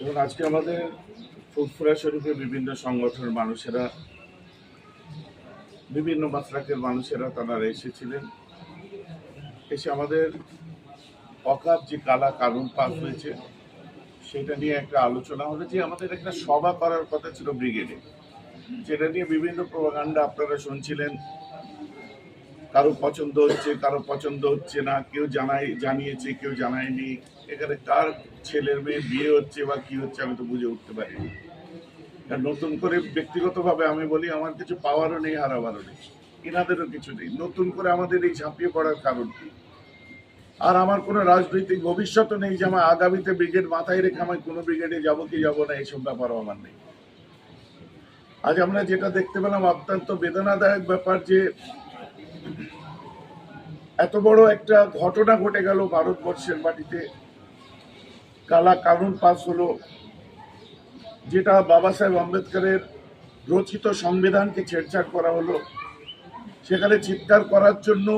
এবং আজকে আমাদের ফুরফুরা শরীফে বিভিন্ন সংগঠনের মানুষেরা, বিভিন্ন মাসরাকের মানুষেরা তারা এসেছিলেন। এসে আমাদের অকাপ যে কালা কানুন পাস হয়েছে, সেটা নিয়ে একটা আলোচনা হলো যে আমাদের একটা সভা করার কথা ছিল ব্রিগেডে। যেটা নিয়ে বিভিন্ন প্রভাকাণ্ডা আপনারা শুনছিলেন কারও পছন্দ হচ্ছে, কারও পছন্দ হচ্ছে না, কেউ জানাই, জানিয়েছে, কেউ জানায়নি। এখানে কার ছেলের মেয়ে বিয়ে হচ্ছে বা কি হচ্ছে আমি তো বুঝে উঠতে পারিনি। নতুন করে ব্যক্তিগতভাবে আমি বলি, আমার কিছু পাওয়ারও নেই, হারাবারও নেই। এনাদেরও কিছু নেই। নতুন করে আমাদের এই ঝাঁপিয়ে পড়ার কারণ কি? আর আমার কোনো রাজনৈতিক ভবিষ্যৎও নেই যে আমার আগামীতে ব্রিগেড মাথায় রেখে আমি কোনো ব্রিগেডে যাব কি যাব না এইসব ব্যাপারও আমার নেই। আজ আমরা যেটা দেখতে পেলাম, অত্যন্ত বেদনাদায়ক ব্যাপার যে এত বড় একটা ঘটনা ঘটে গেল ভারতবর্ষের মাটিতে। কালা কানুন পাস হলো, যেটা বাবা সাহেব আম্বেদকরের রচিত সংবিধানকে ছেড়ছাড় করা হলো। সেখানে চিৎকার করার জন্য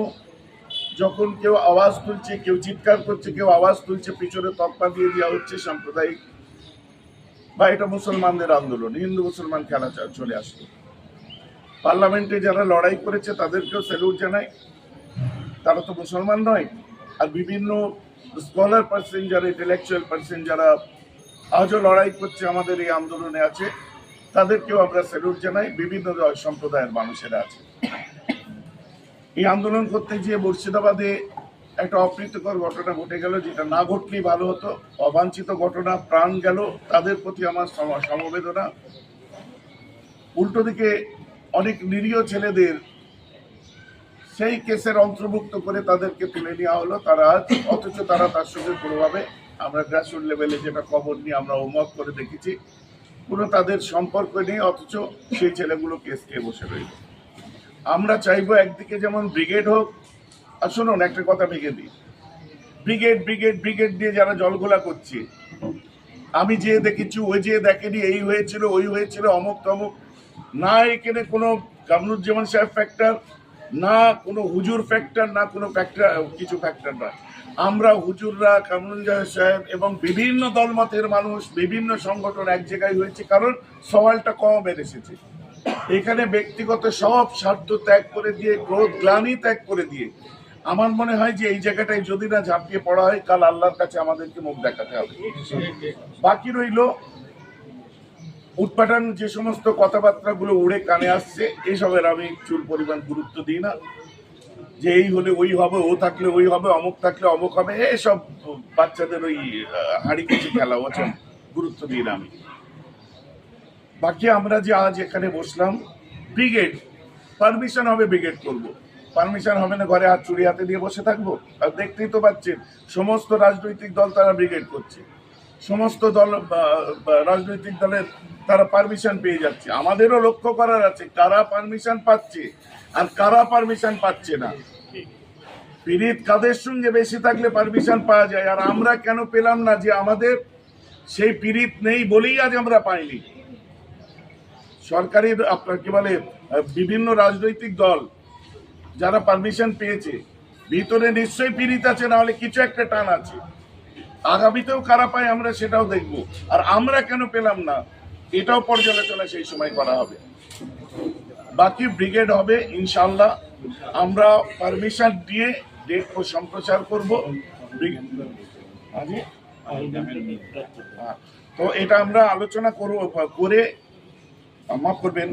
যখন কেউ আওয়াজ তুলছে, কেউ চিৎকার করছে, কেউ আওয়াজ তুলছে, পিছনে তপ্পা দিয়ে দেওয়া হচ্ছে সাম্প্রদায়িক। বা এটা মুসলমানদের আন্দোলন, হিন্দু মুসলমান খেলা চলে আসলো। পার্লামেন্টে যারা লড়াই করেছে, তাদেরকেও স্যালুট জানাই। তারা তো মুসলমান নয়। আর বিভিন্ন স্কলার পার্সন যারা ইন্টেলেকচুয়াল পার্সন যারা আজও লড়াই করছে আমাদের এই আন্দোলনে আছে, তাদেরকেও আমরা স্যালুট জানাই। বিভিন্ন সম্প্রদায়ের মানুষেরা আছে। এই আন্দোলন করতে গিয়ে মুর্শিদাবাদে একটা অপ্রীতিকর ঘটনা ঘটে গেল, যেটা না ঘটলেই ভালো হতো। অবাঞ্ছিত ঘটনা, প্রাণ গেল। তাদের প্রতি আমার সমবেদনা। উল্টো দিকে অনেক নিরীহ ছেলেদের সেই কেসের অন্তর্ভুক্ত করে তাদেরকে তুলে নেওয়া হলো। তারা, অথচ তারা তার সঙ্গে কোনোভাবে আমরা গ্রাসরুট লেভেলে যেটা খবর নিয়ে আমরা হোমওয়ার্ক করে দেখেছি, কোনো তাদের সম্পর্ক নেই, অথচ সেই ছেলেগুলো কেস খেয়ে বসে রইল। আমরা চাইব একদিকে যেমন ব্রিগেড হোক, আর শুনুন, একটা কথা ভেঙে দিই। ব্রিগেড ব্রিগেড ব্রিগেড দিয়ে যারা জলগোলা করছে, আমি যে দেখেছি, ওই যে দেখেনি, এই হয়েছিল, ওই হয়েছিল অমুক তমুক না এখানে কোনো কামরুজ্জামান সাহেব ফ্যাক্টর না কোনো হুজুর ফ্যাক্টর না কোনো ফ্যাক্টর কিছু ফ্যাক্টর নয় আমরা হুজুররা কামরুজ্জামান সাহেব এবং বিভিন্ন দলমতের মানুষ, বিভিন্ন সংগঠন এক জায়গায় হয়েছে কারণ সওয়ালটা কমের এসেছে এখানে ব্যক্তিগত সব স্বার্থ ত্যাগ করে দিয়ে, ক্রোধ, গ্লানি ত্যাগ করে দিয়ে, আমার মনে হয় যে এই জায়গাটায় যদি না ঝাঁপিয়ে পড়া হয়, কাল আল্লাহর কাছে আমাদেরকে মুখ দেখাতে হবে। বাকি রইল উৎপাটন যে সমস্ত কথাবার্তাগুলো উড়ে কানে আসছে, এসবের আমি চুল পরিমাণ গুরুত্ব দিই না। যে এই হলে ওই হবে, ও থাকলে ওই হবে, অমুক থাকলে অমুক হবে, এসব বাচ্চাদের ওই হাড়ি কিছু খেলা, ওসব গুরুত্ব দিই না আমি। বাকি আমরা যে আজ এখানে বসলাম, ব্রিগেড, পারমিশন হবে ব্রিগেড করব। পারমিশন হবে না ঘরে হাত চুরি হাতে দিয়ে বসে থাকব? আর দেখতেই তো পাচ্ছেন, সমস্ত রাজনৈতিক দল তারা ব্রিগেড করছে। সমস্ত দল রাজনৈতিক দলের তারা পারমিশন পেয়ে যাচ্ছে। আমাদেরও লক্ষ্য করার আছে, কারা পারমিশন পাচ্ছে আর কারা পারমিশন পাচ্ছে না। পীড়িত কাদের সঙ্গে বেশি থাকলে পারমিশন পাওয়া যায়? আর আমরা কেন পেলাম না যে আমাদের সেই পীড়িত নেই বলেই আজ আমরা পাইনি? সরকারি আপনার কি বলে, বিভিন্ন রাজনৈতিক দল যারা পারমিশন পেয়েছে, ভিতরে নিশ্চয়ই পীড়িত আছে না হলে কিছু একটা টান আছে। আগামীতেও কারা পায় আমরা সেটাও দেখব। আর আমরা কেন পেলাম না, এটাও পর্যালোচনা সেই সময় করা হবে। বাকি ব্রিগেড হবে ইনশাল্লাহ আমরা পারমিশন দিয়ে ডেট সম্প্রচার করব। তো এটা আমরা আলোচনা করব, করে মাফ করবেন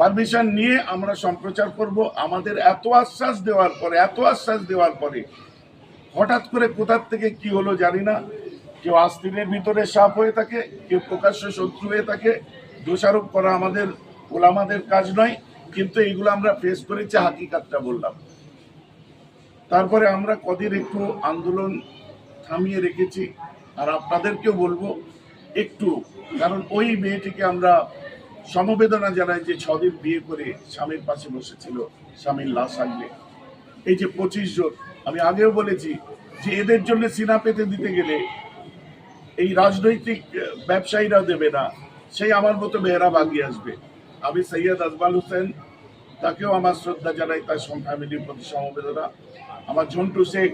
পারমিশন নিয়ে আমরা সম্প্রচার করব। আমাদের এত আশ্বাস দেওয়ার পরে, এত আশ্বাস দেওয়ার পরে হঠাৎ করে কোথার থেকে কি হলো জানি না। কেউ আস্তিনের ভিতরে সাপ হয়ে থাকে, কেউ প্রকাশ্য শত্রু হয়ে থাকে। দোষারোপ করা আমাদের ওলামাদের কাজ নয়, কিন্তু এইগুলো আমরা ফেস করেছি, হাকিকাতটা বললাম। তারপরে আমরা কদিন একটু আন্দোলন থামিয়ে রেখেছি, আর আপনাদেরকেও বলব একটু, কারণ ওই মেয়েটিকে আমরা সমবেদনা জানাই যে ছদিন বিয়ে করে স্বামীর পাশে বসেছিল, স্বামীর লাশ আগলে এই যে পঁচিশ জন আমি আগেও বলেছি যে এদের জন্য সিনা পেতে দিতে গেলে এই রাজনৈতিক ব্যবসায়ীরা দেবে না। সেই আমার মতো মেয়েরা বাগিয়ে আসবে। আমি সৈয়দ আজমাল হোসেন, তাকেও আমার শ্রদ্ধা জানাই, তার ফ্যামিলির প্রতি সমবেদনা। আমার ঝন্টু শেখ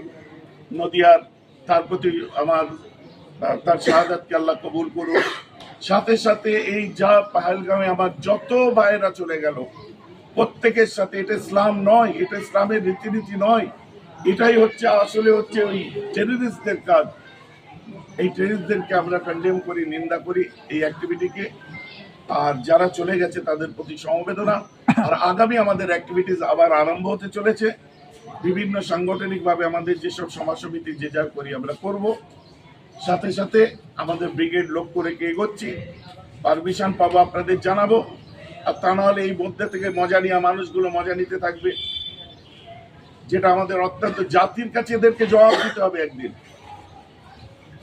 নদিয়ার, তার প্রতি আমার তার শাহাদাতকে আল্লাহ কবুল করুন সাথে সাথে এই যা পাহেলগামে আমার যত ভাইয়েরা চলে গেল, প্রত্যেকের সাথে এটা ইসলাম নয়, এটা ইসলামের রীতিনীতি নয়। এটাই হচ্ছে, আসলে হচ্ছে ওই টেররিস্টদের কাজ। এই টেরিস্টদেরকে আমরা কন্ডেম করি, নিন্দা করি এই অ্যাক্টিভিটিকে আর যারা চলে গেছে, তাদের প্রতি সমবেদনা। আর আগামী আমাদের অ্যাক্টিভিটিস আবার আরম্ভ হতে চলেছে। বিভিন্ন সাংগঠনিকভাবে আমাদের যেসব সমাজ সমিতি যে যার করি আমরা করব। সাথে সাথে আমাদের ব্রিগেড লক্ষ্য রেখে এগোচ্ছি। পারমিশন পাবো, আপনাদের জানাব। আর তা নাহলে এই মধ্যে থেকে মজা নেওয়া মানুষগুলো মজা নিতে থাকবে। যেটা আমাদের অত্যন্ত জাতির কাছে এদেরকে জবাব দিতে হবে একদিন।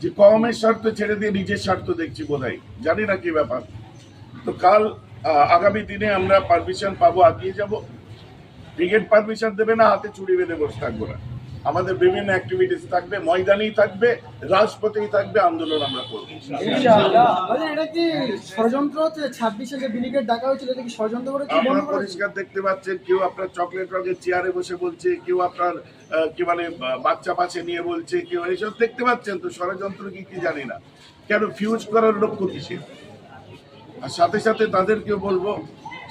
যে কমের স্বার্থ ছেড়ে দিয়ে নিজের স্বার্থ দেখছি বোধহয়। জানি না কি ব্যাপার। তো কাল আগামী দিনে আমরা পারমিশন পাবো, আগিয়ে যাব। ব্রিগেড পারমিশন দেবে না, হাতে চুরি বেঁধে বসে থাকব না। আমাদের বিভিন্ন অ্যাক্টিভিটিস থাকবে ময়দানেই থাকবে রাজপথেই থাকবে আন্দোলন আমরা করব। পরিষ্কার দেখতে পাচ্ছেন কেউ আপনার চকলেট রঙের চেয়ারে বসে বলছে কেউ আপনার কি মানে বাচ্চা পাশে নিয়ে বলছে কেউ এইসব দেখতে পাচ্ছেন তো ষড়যন্ত্র কি কি জানি না। কেন ফিউজ করার লক্ষ্য কিসের? আর সাথে সাথে তাদেরকে বলব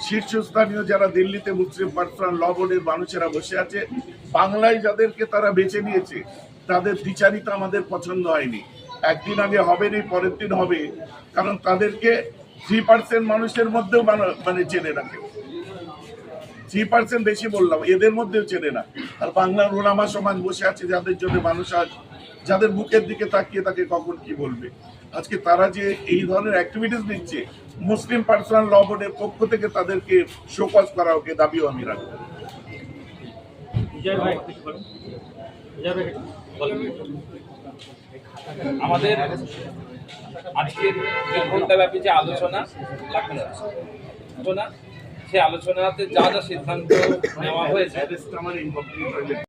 শীর্ষস্থানীয় যারা দিল্লিতে মুসলিম পার্সোনাল ল বোর্ডের মানুষেরা বসে আছে, বাংলায় যাদেরকে তারা বেছে নিয়েছে, তাদের দ্বিচারিতা আমাদের পছন্দ হয়নি। একদিন আগে হবে নি পরের দিন হবে, কারণ তাদেরকে থ্রি পার্সেন্ট মানুষের মধ্যেও মানা- মানে চেনে না কেউ। থ্রি পার্সেন্ট বেশি বললাম, এদের মধ্যেও চেনে না। আর বাংলার ওলামা সমাজ বসে আছে, যাদের জন্য মানুষ আজ যাদের মুখের দিকে তাকিয়ে তাকে কখন কি বলবে? আজকে তারা যে এই ধরনের অ্যাক্টিভিটিস নিচ্ছে মুসলিম পার্সোনাল ল বোর্ডের পক্ষ থেকে তাদেরকে শোকজ করা ওকে দাবিও আমি রাখব। আমাদের আজকের দেড় ঘণ্টা ব্যাপী যে আলোচনা আলোচনা সেই আলোচনাতে যা যা সিদ্ধান্ত নেওয়া হয়েছে